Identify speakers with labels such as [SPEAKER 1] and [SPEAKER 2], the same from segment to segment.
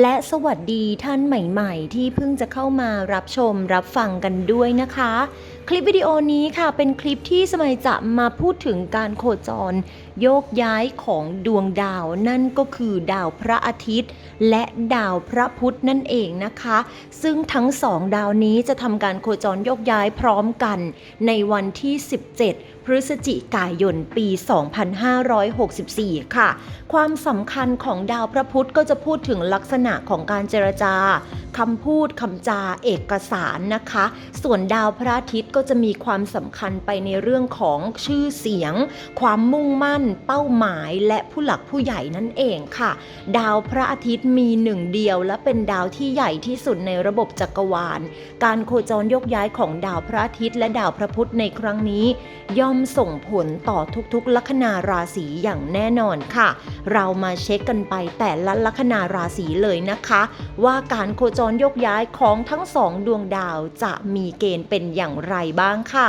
[SPEAKER 1] และสวัสดีท่านใหม่ๆ ที่เพิ่งจะเข้ามารับชมรับฟังกันด้วยนะคะ คลิปวิดีโอนี้ค่ะเป็นคลิปที่สมัยจะมาพูดถึงการโคจร โยกย้ายของดวงดาว นั่นก็คือดาวพระอาทิตย์ และดาวพระพุธนั่นเองนะคะ ซึ่งทั้งสองดาวนี้จะทำการโคจรโยกย้ายพร้อมกัน ในวันที่ 17พฤศจิกายนปี 2564 ค่ะ ความสำคัญของดาวพระพุธก็จะพูดถึงลักษณะของการเจรจาคำพูดคำจาเอกสารนะคะ ส่วนดาวพระอาทิตย์ก็จะมีความสำคัญไปในเรื่องของชื่อเสียง ความมุ่งมั่น เป้าหมาย และผู้หลักผู้ใหญ่นั่นเองค่ะ ดาวพระอาทิตย์มีหนึ่งเดียว และเป็นดาวที่ใหญ่ที่สุดในระบบจักรวาล การโคจรยกย้ายของดาวพระอาทิตย์ และดาวพระพุธในครั้งนี้ ย่อมส่งผลต่อทุกๆ ลัคนาราศีอย่างแน่นอนค่ะ เรามาเช็คกันไปแต่ละลัคนาราศีเลยนะคะ ว่าการโคจรยกย้ายของทั้งสองดวงดาวจะมีเกณฑ์เป็นอย่างไรบ้างค่ะ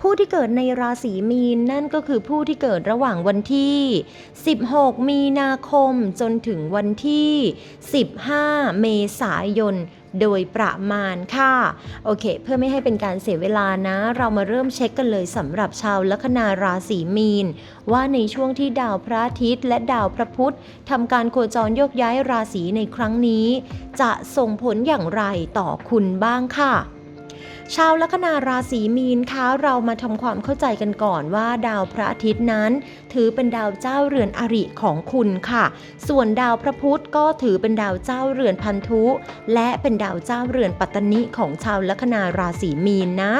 [SPEAKER 1] ผู้ที่เกิดในราศีมีนนั่นก็คือผู้ที่เกิดระหว่างวันที่ 16 มีนาคมจนถึงวันที่ 15 เมษายนโดยประมาณค่ะ โอเค เพื่อไม่ให้เป็นการเสียเวลานะ เรามาเริ่มเช็คกันเลยสำหรับชาวลัคนาราศีมีน ว่าในช่วงที่ดาวพระอาทิตย์และดาวพระพุธทำการโคจรโยกย้ายราศีในครั้งนี้ จะส่งผลอย่างไรต่อคุณบ้างค่ะ ชาวลัคนาราศีมีนคะเรามาทำความเข้าใจกันก่อนว่าดาวพระอาทิตย์นั้น ถือเป็นดาวเจ้าเรือนอริของคุณค่ะ ส่วนดาวพระพุธก็ถือเป็นดาวเจ้าเรือนพันธุ และเป็นดาวเจ้าเรือนปัตตนิของชาวลัคนาราศีมีนนะ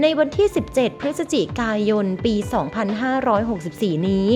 [SPEAKER 1] ในวันที่ 17 พฤศจิกายนปี 2564 นี้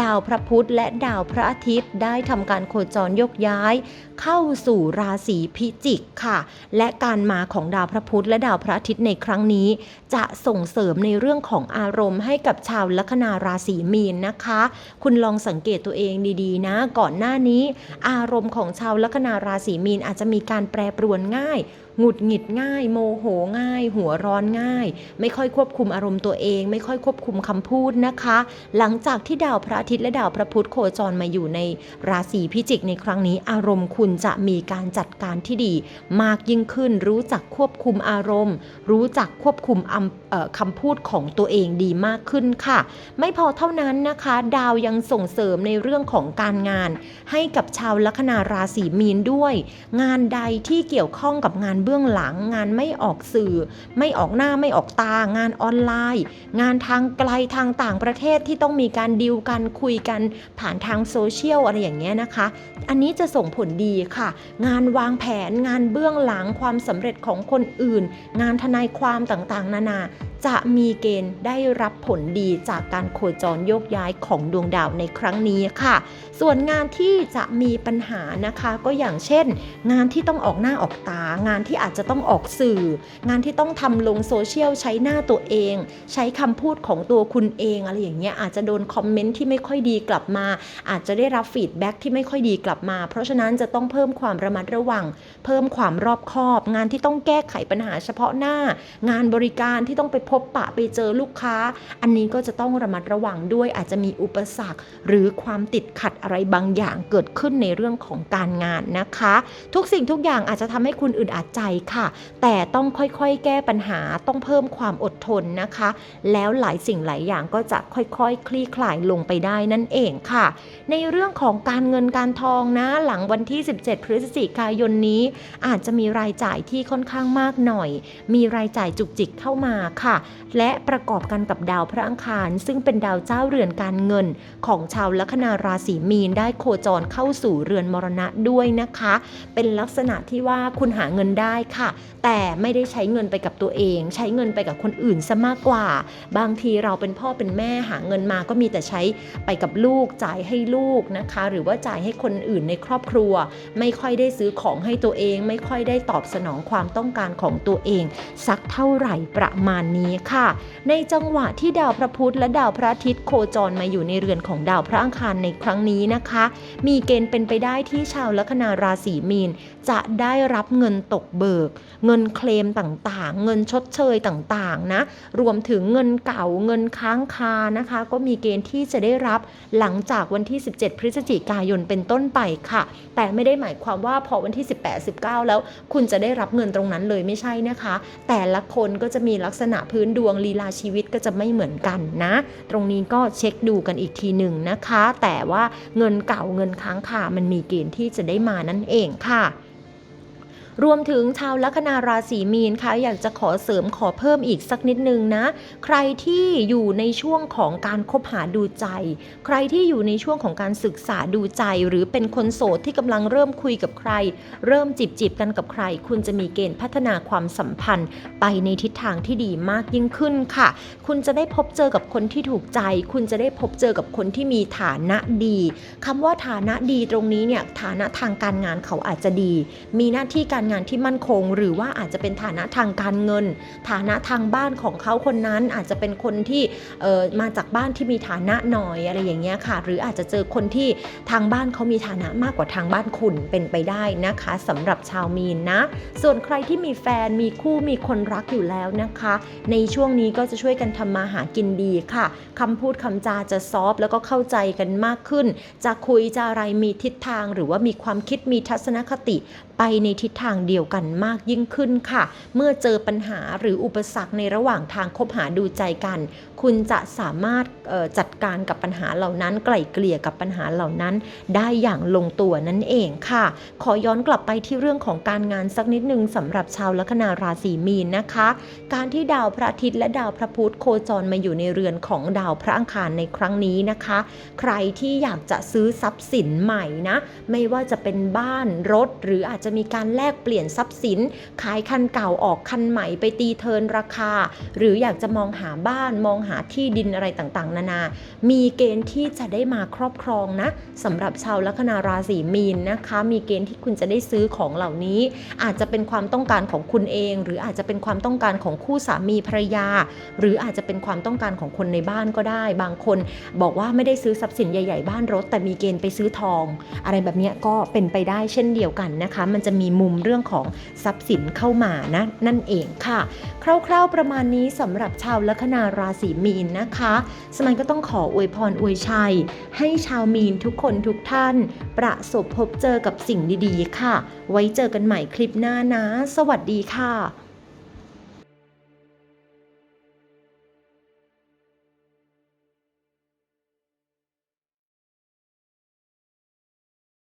[SPEAKER 1] ดาวพระพุธและดาวพระอาทิตย์ได้ทำการโคจรยกย้าย เข้าสู่ราศีพิจิกค่ะ และการมาของดาวพระพุธและดาวพระอาทิตย์ในครั้งนี้ จะส่งเสริมในเรื่องของอารมณ์ให้กับชาวลัคนาราศีมีนนะคะ คุณลองสังเกตตัวเองดีๆ นะ ก่อนหน้านี้ อารมณ์ของชาวลัคนาราศีมีนอาจจะมีการแปรปรวนง่ายหงุดหงิดง่าย โมโหง่าย หัวร้อนง่าย ไม่ค่อยควบคุมอารมณ์ตัวเอง ไม่ค่อยควบคุมคำพูดนะคะ หลังจากที่ดาวพระอาทิตย์และดาวพระพุธโคจรมาอยู่ในราศีพิจิกในครั้งนี้ อารมณ์คุณจะมีการจัดการที่ดี มากยิ่งขึ้นรู้จักควบคุมอารมณ์ รู้จักควบคุมอำคำพูดของตัวเองดีมากขึ้นค่ะ ไม่พอเท่านั้นนะคะ ดาวยังส่งเสริมในเรื่องของการงาน ให้กับชาวลัคนาราศีมีนด้วย งานใดที่เกี่ยวข้องกับงานเบื้องหลัง งานไม่ออกสื่อ ไม่ออกหน้าไม่ออกตางานออนไลน์ งานทางไกลทางต่างประเทศที่ต้องมีการดิวกันคุยกันผ่านทางโซเชียลอะไรอย่างเงี้ยนะคะ อันนี้จะส่งผลดีค่ะ งานวางแผนงานเบื้องหลังความสำเร็จของคนอื่น งานทนายความต่างๆนานาう。 จะมีเกณฑ์ได้รับผลดีจากการโคจรโยกย้ายของดวงดาวในครั้งนี้ค่ะ ส่วนงานที่จะมีปัญหานะคะก็อย่างเช่น งานที่ต้องออกหน้าออกตา งานที่อาจจะต้องออกสื่อ งานที่ต้องทำลงโซเชียลใช้หน้าตัวเอง ใช้คำพูดของตัวคุณเองอะไรอย่างเงี้ยอาจจะโดนคอมเมนต์ที่ไม่ค่อยดีกลับมา อาจจะได้รับฟีดแบ็กที่ไม่ค่อยดีกลับมา เพราะฉะนั้นจะต้องเพิ่มความระมัดระวัง เพิ่มความรอบคอบ งานที่ต้องแก้ไขปัญหาเฉพาะหน้า งานบริการที่ต้องไปพบปะไปเจอลูกค้า อันนี้ก็จะต้องระมัดระวังด้วยอาจจะมีอุปสรรค หรือความติดขัดอะไรบางอย่างเกิดขึ้นในเรื่องของการงานนะคะ ทุกสิ่งทุกอย่างอาจจะทำให้คุณอึดอัดใจค่ะ แต่ต้องค่อยๆ แก้ปัญหาต้องเพิ่มความอดทนนะคะ แล้วหลายสิ่งหลายอย่างก็จะค่อยๆ คลี่คลายลงไปได้นั่นเองค่ะ ในเรื่องของการเงินการทองนะ หลังวันที่ 17 พฤศจิกายนนี้ อาจจะมีรายจ่ายที่ค่อนข้างมากหน่อย มีรายจ่ายจุกจิกเข้ามาค่ะและประกอบกันกับดาวพระอังคาร ซึ่งเป็นดาวเจ้าเรือนการเงิน ของชาวลัคนาราศีมีนได้โคจรเข้าสู่เรือนมรณะด้วยนะคะ เป็นลักษณะที่ว่าคุณหาเงินได้ค่ะ แต่ไม่ได้ใช้เงินไปกับตัวเอง ใช้เงินไปกับคนอื่นซะมากกว่า บางทีเราเป็นพ่อเป็นแม่หาเงินมาก็มีแต่ใช้ไปกับลูกจ่ายให้ลูกนะคะ หรือว่าจ่ายให้คนอื่นในครอบครัว ไม่ค่อยได้ซื้อของให้ตัวเอง ไม่ค่อยได้ตอบสนองความต้องการของตัวเอง สักเท่าไหร่ประมาณนี้ค่ะ ในจังหวะที่ดาวพระพุธและดาวพระอาทิตย์โคจรมาอยู่ในเรือนของดาวพระอังคารในครั้งนี้นะคะ มีเกณฑ์เป็นไปได้ที่ชาวลัคนาราศีมีน จะได้รับเงินตกเบิก เงินเคลมต่างๆ เงินชดเชยต่างๆนะรวมถึงเงินเก่าเงินค้างคานะคะ ก็มีเกณฑ์ที่จะได้รับหลังจากวันที่ 17 พฤศจิกายนเป็นต้นไปค่ะ แต่ไม่ได้หมายความว่าพอวันที่ 18 19 แล้ว คุณจะได้รับเงินตรงนั้นเลยไม่ใช่นะคะ แต่ละคนก็จะมีลักษณะพื้นื้นดวงลีลาชีวิตก็จะไม่เหมือนกันนะ ตรงนี้ก็เช็คดูกันอีกทีหนึ่งนะคะ แต่ว่าเงินเก่าเงินค้างคามันมีเกณฑ์ที่จะได้มานั่นเองค่ะ รวมถึงชาวลัคนาราศีมีนค่ะอยากจะขอเสริมขอเพิ่มอีกสักนิดนึงนะ ใครที่อยู่ในช่วงของการคบหาดูใจ ใครที่อยู่ในช่วงของการศึกษาดูใจ หรือเป็นคนโสดที่กำลังเริ่มคุยกับใคร เริ่มจีบจีบกันกับใคร คุณจะมีเกณฑ์พัฒนาความสัมพันธ์ ไปในทิศทางที่ดีมากยิ่งขึ้นค่ะ คุณจะได้พบเจอกับคนที่ถูกใจ คุณจะได้พบเจอกับคนที่มีฐานะดีคำว่าฐานะดีตรงนี้เนี่ยฐานะทางการงานเขาอาจจะดี มีหน้าที่การงานที่มั่นคง หรือว่าอาจจะเป็นฐานะทางการเงิน ฐานะทางบ้านของเขาคนนั้นอาจจะเป็นคนที่เออมาจากบ้านที่มีฐานะหน่อยอะไรอย่างเงี้ยค่ะ หรืออาจจะเจอคนที่ทางบ้านเขามีฐานะมากกว่าทางบ้านคุณเป็นไปได้นะคะสำหรับชาวมีนนะ ส่วนใครที่มีแฟนมีคู่มีคนรักอยู่แล้วนะคะ ในช่วงนี้ก็จะช่วยกันทำมาหากินดีค่ะคำพูดคำจาจะซอฟแล้วก็เข้าใจกันมากขึ้น จะคุยจะอะไรมีทิศทางหรือว่ามีความคิดมีทัศนคติ ไปในทิศทางเดียวกันมากยิ่งขึ้นค่ะ เมื่อเจอปัญหาหรืออุปสรรคในระหว่างทางคบหาดูใจกัน คุณจะสามารถจัดการกับปัญหาเหล่านั้น ไกล่เกลี่ยกับปัญหาเหล่านั้น ได้อย่างลงตัวนั่นเองค่ะ ขอย้อนกลับไปที่เรื่องของการงานสักนิดนึงสำหรับชาวลัคนาราศีมีนนะคะ การที่ดาวพระอาทิตย์และดาวพระพุธโคจรมาอยู่ในเรือนของดาวพระอังคารในครั้งนี้นะคะ ใครที่อยากจะซื้อทรัพย์สินใหม่นะ ไม่ว่าจะเป็นบ้านรถหรืออาจจะะมีการแลกเปลี่ยนทรัพย์สิน ขายคันเก่าออกคันใหม่ไปตีเทินราคา หรืออยากจะมองหาบ้านมองหาที่ดินอะไรต่างๆ นานา มีเกณฑ์ที่จะได้มาครอบครองนะสำหรับชาวลัคนาราศีมีนนะคะ มีเกณฑ์ที่คุณจะได้ซื้อของเหล่านี้ อาจจะเป็นความต้องการของคุณเอง หรืออาจจะเป็นความต้องการของคู่สามีภรรยา หรืออาจจะเป็นความต้องการของคนในบ้านก็ได้ บางคนบอกว่าไม่ได้ซื้อทรัพย์สินใหญ่ ๆ บ้านรถ แต่มีเกณฑ์ไปซื้อทอง อะไรแบบนี้ก็เป็นไปได้เช่นเดียวกันนะคะมันจะมีมุมเรื่องของทรัพย์สินเข้ามานะนั่นเองค่ะ คร่าวๆประมาณนี้สำหรับชาวลัคนาราศีมีนนะคะสมันก็ต้องขออวยพรอวยชัย ให้ชาวมีนทุกคนทุกท่าน ประสบพบเจอกับสิ่งดีๆ ค่ะ ไว้เจอกันใหม่คลิปหน้านะ สวัสดีค่ะ